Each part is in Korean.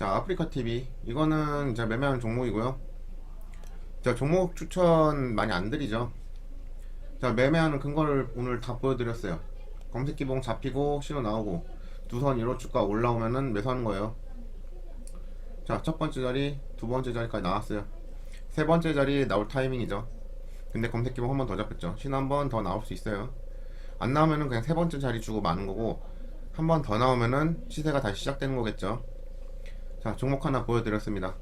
자, 아프리카 TV. 이거는 제가 매매하는 종목이고요. 자, 종목 추천 많이 안 드리죠. 자, 매매하는 근거를 오늘 다 보여드렸어요. 검색 기봉 잡히고 신호 나오고 두선 1호 주가 올라오면은 매수하는 거예요. 자, 첫 번째 자리, 두 번째 자리까지 나왔어요. 세 번째 자리 나올 타이밍이죠. 근데 검색 기봉 한 번 더 잡혔죠. 신호 한 번 더 나올 수 있어요. 안 나오면은 그냥 세 번째 자리 주고 마는 거고 한 번 더 나오면은 시세가 다시 시작되는 거겠죠. 자, 종목 하나 보여드렸습니다.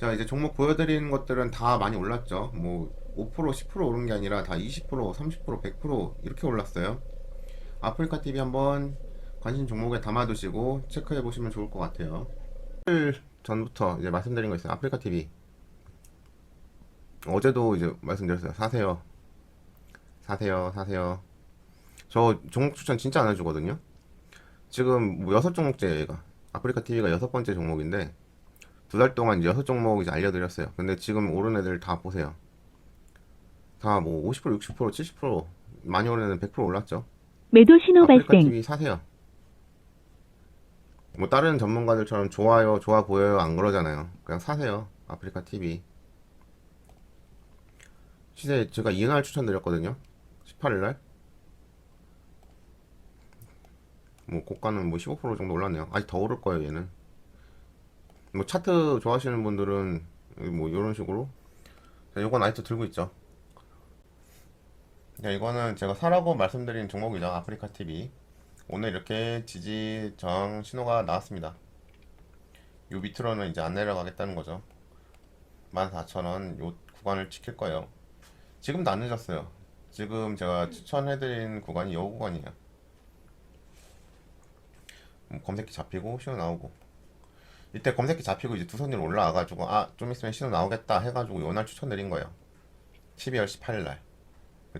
자, 이제 종목 보여드리는 것들은 다 많이 올랐죠. 뭐, 5%, 10% 오른 게 아니라 다 20%, 30%, 100% 이렇게 올랐어요. 아프리카 TV 한번 관심 종목에 담아두시고 체크해 보시면 좋을 것 같아요. 전부터 이제 말씀드린 거 있어요. 아프리카 TV. 어제도 이제 말씀드렸어요. 사세요. 사세요, 사세요. 저 종목 추천 진짜 안 해주거든요. 지금 뭐 여섯 종목째예요, 얘가. 아프리카 TV가 여섯 번째 종목인데 두 달 동안 여섯 종목 이제 알려드렸어요. 근데 지금 오른 애들 다 보세요. 다 뭐 50%, 60%, 70% 많이 오른 애는 100% 올랐죠. 매도 신호 아프리카 발생. TV 사세요. 뭐 다른 전문가들처럼 좋아요, 좋아 보여요 안 그러잖아요. 그냥 사세요. 아프리카 TV. 시세 제가 이날 추천드렸거든요. 18일 날. 뭐 고가는 뭐 15% 정도 올랐네요. 아직 더 오를 거예요, 얘는. 뭐 차트 좋아하시는 분들은 뭐 이런 식으로 자, 요건 아직도 들고 있죠. 자, 이거는 제가 사라고 말씀드린 종목이죠. 아프리카 TV. 오늘 이렇게 지지 저항 신호가 나왔습니다. 요 밑으로는 이제 안 내려가겠다는 거죠. 14,000원 요 구간을 지킬 거예요. 지금도 안 늦었어요. 지금 제가 추천해드린 구간이 요 구간이에요. 음, 검색기 잡히고 신호 나오고 이때 검색기 잡히고 이제 두 손으로 올라와가지고 아 좀 있으면 신호 나오겠다 해가지고 요날 추천드린 거예요. 12월 18일 날.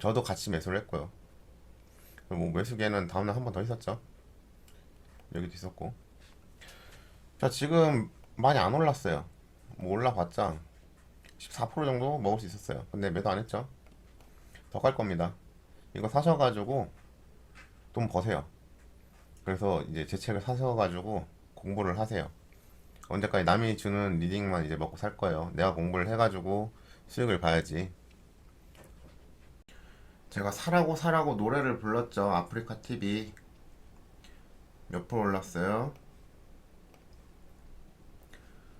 저도 같이 매수를 했고요. 뭐 매수기에는 다음날 한 번 더 있었죠. 여기도 있었고. 자 지금 많이 안 올랐어요. 뭐 올라봤자 14% 정도 먹을 수 있었어요. 근데 매도 안 했죠. 더 갈 겁니다. 이거 사셔가지고 돈 버세요. 그래서 이제 제 책을 사셔가지고 공부를 하세요. 언제까지 남이 주는 리딩만 이제 먹고 살 거예요. 내가 공부를 해가지고 수익을 봐야지. 제가 사라고 사라고 노래를 불렀죠. 아프리카 TV. 몇 프로 올랐어요?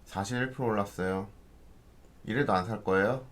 41% 올랐어요. 이래도 안 살 거예요?